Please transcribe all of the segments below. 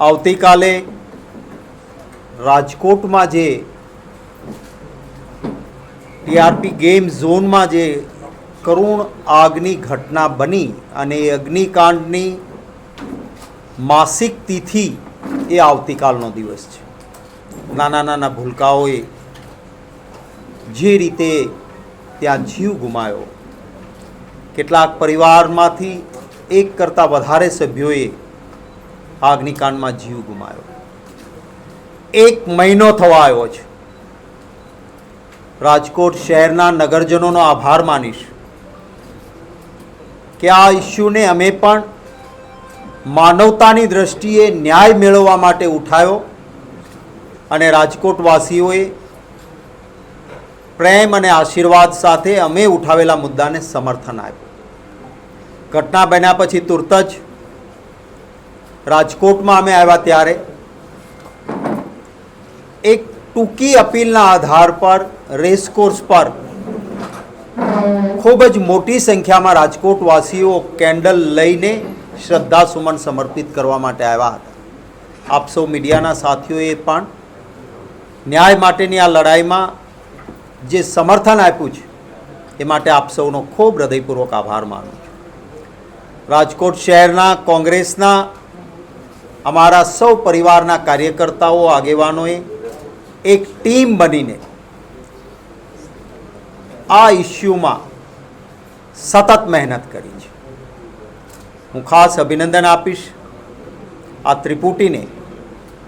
આવતીકાલે રાજકોટમાં જે ટીઆરપી ગેમ ઝોનમાં જે કરુણ આગની ઘટના બની અને એ અગ્નિકાંડની માસિક તિથિ એ આવતીકાલનો દિવસ છે. નાના નાના ભૂલકાઓએ જે રીતે ત્યાં જીવ ગુમાવ્યો કેટલાક પરિવારમાંથી એક કરતાં વધારે સભ્યોએ આ અગ્નિકાંડમાં જીવ ગુમાવ્યો એક મહિનો થવા આવ્યો છે. રાજકોટ શહેરના નગરજનોનો આભાર માનીશ કે આ ઇસ્યુને અમે પણ માનવતાની દ્રષ્ટિએ ન્યાય મેળવવા માટે ઉઠાયો અને રાજકોટવાસીઓએ પ્રેમ અને આશીર્વાદ સાથે અમે ઉઠાવેલા મુદ્દાને સમર્થન આપ્યું. ઘટના બન્યા પછી તુરત જ રાજકોટમાં અમે આવ્યા ત્યારે. એક ટૂંકી અપીલના આધાર પર રેસકોર્સ પર ખૂબ જ મોટી સંખ્યામાં રાજકોટવાસીઓ કેન્ડલ લઈને શ્રદ્ધાસુમન સમર્પિત કરવા માટે આવ્યા હતા. આપ સૌ મીડિયાના સાથીઓએ પણ ન્યાય માટેની આ લડાઈમાં જે સમર્થન આપ્યું છે, એ માટે આપ સૌનો ખૂબ હૃદયપૂર્વક આભાર માનું છું. રાજકોટ શહેરના કોંગ્રેસના અમારા સૌ પરિવારના કાર્યકર્તાઓ, આગેવાનોએ એક ટીમ બનીને આ ઇસ્યુમાં સતત મહેનત કરી છે. હું ખાસ અભિનંદન આપીશ આ ત્રિપુટીને.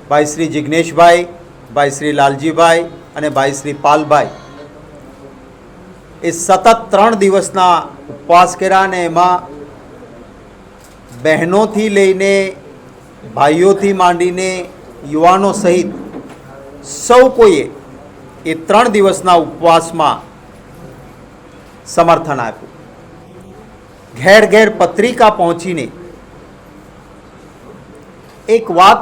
ભાઈ શ્રી જિજ્ઞેશભાઈ ભાઈ શ્રી લાલજીભાઈ અને ભાઈ શ્રી પાલભાઈ. એ સતત ત્રણ દિવસના ઉપવાસ કર્યા અને એમાં બહેનોથી લઈને ભાઈઓથી માંડીને યુવાનો સહિત સૌ કોઈએ એ ત્રણ દિવસના ઉપવાસમાં સમર્થન આપ્યું. ઘેર ઘેર પત્રિકા પહોંચીને એક વાત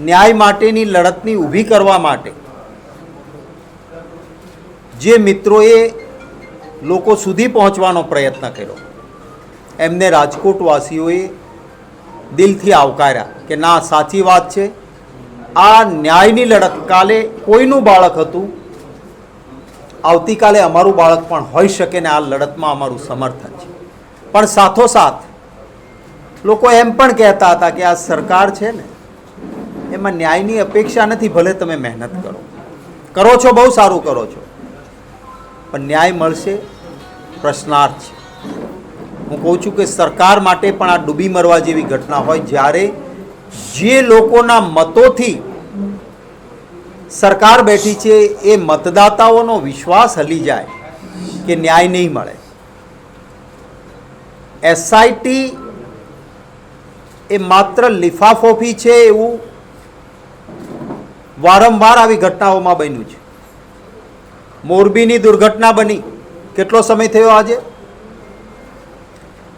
ન્યાય માટેની લડતની ઊભી કરવા માટે જે મિત્રોએ લોકો સુધી પહોંચવાનો પ્રયત્ન કર્યો. એમને રાજકોટવાસીઓએ દિલથી આવકાર્યા કે ના, સાચી વાત છે. આ ન્યાયની લડત કાલે કોઈનું બાળક હતું? આવતીકાલે અમારું બાળક પણ હોઈ શકે ને આ લડતમાં અમારું સમર્થન છે. પણ સાથોસાથ, લોકો એમ પણ કહેતા હતા કે આ સરકાર છે ને, એમાં ન્યાયની અપેક્ષા નથી, ભલે તમે મહેનત કરો. કરો છો, બહુ સારું કરો છો. પણ ન્યાય મળશે, પ્રશ્નાર્થ છે. હું કહું છું કે સરકાર માટે પણ આ ડૂબી મરવા જેવી ઘટના હોય જ્યારે જે લોકોના મતોથી સરકાર બેઠી છે, એ મતદાતાઓનો વિશ્વાસ હલી જાય કે ન્યાય નહીં મળે. એસઆઈટી એ માત્ર લિફાફોફી છે એવું વારંવાર આવી ઘટનાઓમાં બન્યું છે. મોરબીની દુર્ઘટના બની. કેટલો સમય થયો આજે?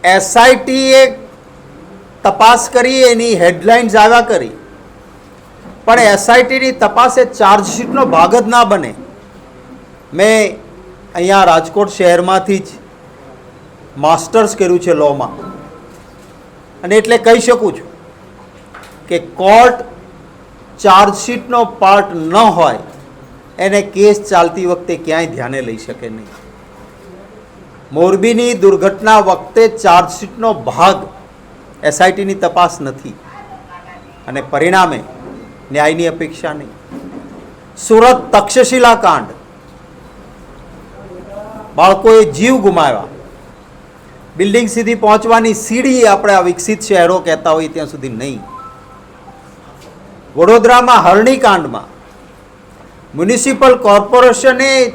એસઆઈટીએ તપાસ કરી, એની હેડલાઇન્સ આવ્યા કરી. પણ એસઆઈટીની તપાસે ચાર્જશીટનો ભાગ જ ના બને. મેં અહીંયા રાજકોટ શહેરમાંથી જ માસ્ટર્સ કર્યું છે લોમાં. અને એટલે કહી શકું છું કે કોર્ટ ચાર્જશીટનો પાર્ટ ન હોય, એને કેસ ચાલતી વખતે ક્યાંય ધ્યાને લઈ શકે નહીં. મોરબીની દુર્ઘટના વખતે ચાર્જશીટનો ભાગ એસઆઈટીની તપાસ નથી અને પરિણામે ન્યાયની અપેક્ષા નહીં. સુરત તક્ષશિલા કાંડ. બાળકોએ જીવ ગુમાવ્યા. બિલ્ડિંગ સુધી પહોંચવાની સીડી આપણે આ વિકસિત શહેરો કહેતા હોય ત્યાં સુધી નહીં. વડોદરામાં હરણી કાંડમાં. મ્યુનિસિપલ કોર્પોરેશને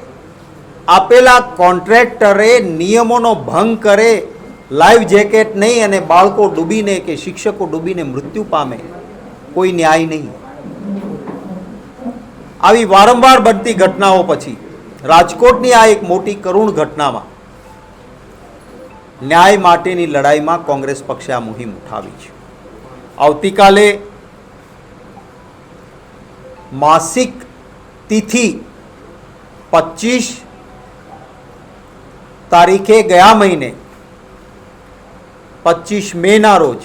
આપેલા કોન્ટ્રાક્ટરે નિયમોનો ભંગ કરે, લાઈવ જેકેટ નહીં અને બાળકો ડૂબીને કે શિક્ષકો ડૂબીને મૃત્યુ પામે, કોઈ ન્યાય નહીં. આવી વારંવાર બનતી ઘટનાઓ પછી રાજકોટની આ એક મોટી કરુણ ઘટનામાં ન્યાય માટેની લડાઈમાં કોંગ્રેસ પક્ષે આ મુહિમ ઉઠાવી છે. આવતીકાલે માસિક તિથિ પચીસ તારીખે ગયા મહિને પચીસ મેના રોજ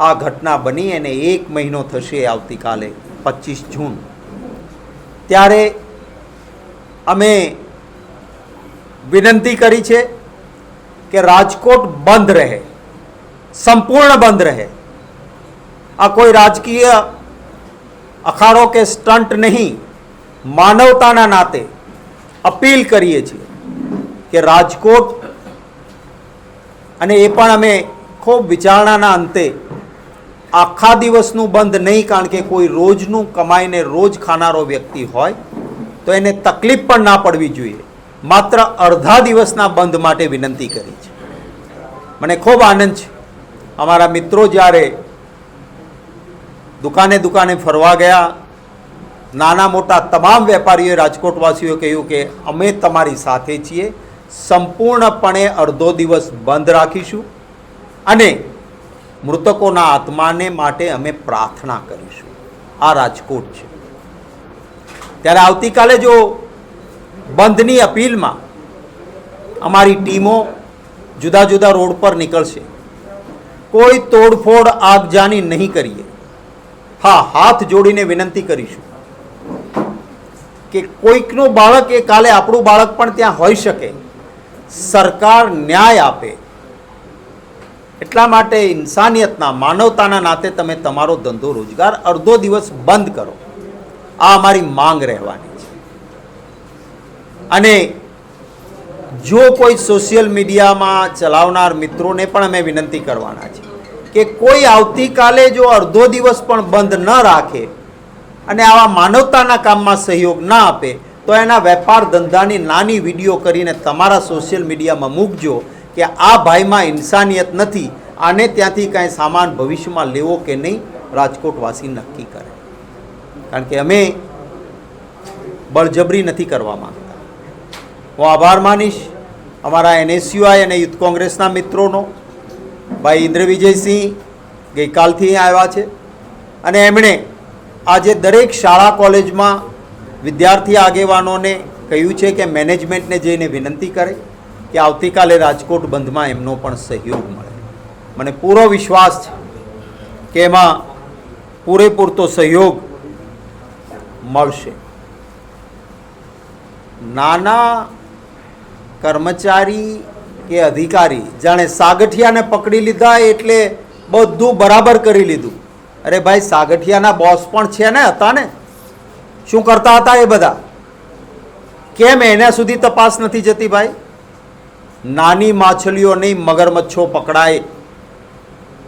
આ ઘટના બની અને એક મહિનો થશે આવતીકાલે પચીસ જૂન. ત્યારે અમે વિનંતી કરી છે કે રાજકોટ બંધ રહે, સંપૂર્ણ બંધ રહે. આ કોઈ રાજકીય અખાડો કે સ્ટન્ટ નહીં, માનવતાના નાતે અપીલ કરીએ છીએ કે રાજકોટ અને એ પણ અમે ખૂબ વિચારણાના અંતે આખા દિવસનું બંધ નહીં, કારણ કે કોઈ રોજનું કમાઈને રોજ ખાનારો વ્યક્તિ હોય, તો એને તકલીફ પણ ના પડવી જોઈએ. માત્ર અડધા દિવસના બંધ માટે વિનંતી કરી છે. મને ખૂબ આનંદ છે. અમારા મિત્રો જ્યારે દુકાને દુકાને ફરવા ગયા નાના મોટા તમામ વેપારીઓએ રાજકોટવાસીઓએ કહ્યું કે અમે તમારી સાથે છીએ. સંપૂર્ણપણે અડધો દિવસ બંધ રાખીશું અને મૃતકોના આત્માને માટે અમે પ્રાર્થના કરીશું. આ રાજકોટ છે. ત્યારે આવતીકાલે જો બંધની અપીલમાં અમારી ટીમો જુદા જુદા રોડ પર નીકળશે, કોઈ તોડફોડ આગજાની નહીં કરીએ. હા, હાથ જોડીને વિનંતી કરીશું. કે કોઈકનું બાળક એ કાલે આપણું બાળક પણ ત્યાં હોઈ શકે. સરકાર ન્યાય આપે. એટલા માટે ઇન્સાનિયતના, માનવતાના નાતે તમે તમારો ધંધો રોજગાર અડધો દિવસ બંધ કરો. આ અમારી માંગ રહેવાની છે. અને જો કોઈ સોશિયલ મીડિયામાં ચલાવનાર મિત્રોને પણ અમે વિનંતી કરવાના છે કે કોઈ આવતીકાલે જો અડધો દિવસ પણ બંધ ન રાખે અને આવા માનવતાના કામમાં સહયોગ ના આપે, તો એના વેપાર ધંધાની નાની વીડિયો કરીને તમારા સોશિયલ મીડિયામાં મૂકજો કે આ ભાઈમાં ઇન્સાનિયત નથી, આને ત્યાંથી કાંઈ સામાન ભવિષ્યમાં લેવો કે નહીં, રાજકોટવાસી નક્કી કરે. કારણ કે અમે બળજબરી નથી કરવા માંગતા. હું આભાર માનીશ. અમારા એનએસયુઆઈ અને યુથ કોંગ્રેસના મિત્રોનો, ભાઈ ઇન્દ્ર વિજયસિંહ ગઈકાલથી આવ્યા છે. અને એમણે આજે દરેક શાળા કોલેજમાં વિદ્યાર્થી આગેવાનોને કહ્યું છે કે મેનેજમેન્ટને જઈને વિનંતી કરે કે આવતીકાલે રાજકોટ બંધમાં એમનો પણ સહયોગ મળે. મને પૂરો વિશ્વાસ છે કે એમાં પૂરેપૂરતો સહયોગ મળશે. નાના કર્મચારી કે અધિકારી જાણે સાગઠિયાને પકડી લીધા એટલે બધું બરાબર કરી લીધું. અરે ભાઈ, સાગઠિયાના બોસ પણ છે ને હતા ને શું કરતા હતા એ બધા? કેમ એના સુધી તપાસ નથી જતી ભાઈ? નાની માછલીઓ નહીં મગરમચ્છો પકડાય,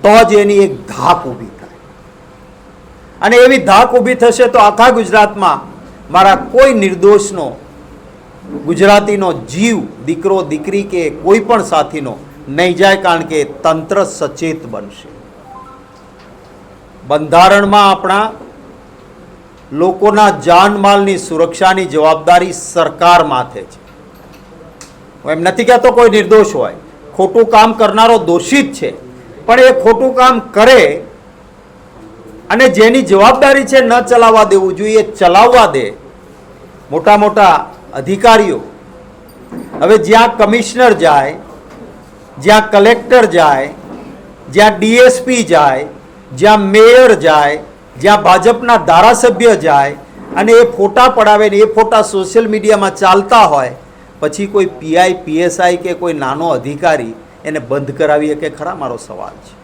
તો જ એની એક ધાક ઊભી થાય. અને એવી ધાક ઊભી થશે તો આખા ગુજરાતમાં મારા કોઈ નિર્દોષનો, ગુજરાતીનો જીવ, દીકરો, દીકરી કે કોઈ પણ સાથીનો નહીં જાય કારણ કે તંત્ર સચેત બનશે. બંધારણમાં આપણા લોકોના જાનમાલની સુરક્ષાની જવાબદારી સરકાર માથે છે. હું એમ નથી કહેતો કોઈ નિર્દોષ હોય. ખોટું કામ કરનારો દોષિત છે. પણ એ ખોટું કામ કરે અને જેની જવાબદારી છે ન ચલાવવા દેવું જોઈએ ચલાવવા દે. મોટા મોટા અધિકારીઓ. હવે જ્યાં કમિશનર જાય, જ્યાં કલેક્ટર જાય, જ્યાં ડીએસપી જાય જ્યાં મેયર જાય, જ્યાં ભાજપના ધારાસભ્ય જાય અને એ ફોટા પડાવે ને એ ફોટા સોશિયલ મીડિયામાં ચાલતા હોય, પછી કોઈ પીઆઈ, પીએસઆઈ કે કોઈ નાનો અધિકારી એને બંધ કરાવીએ કે ખરા મારો સવાલ છે.